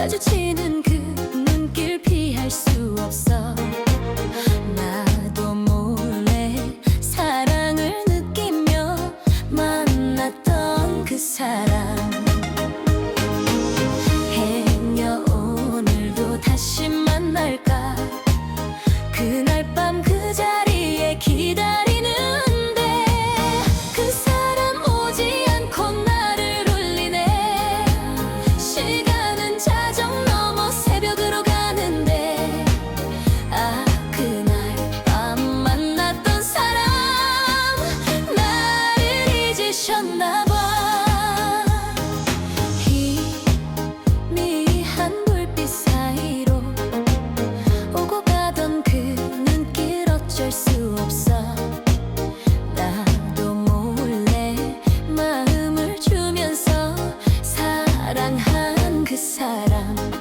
bet you're cheating. 그 사람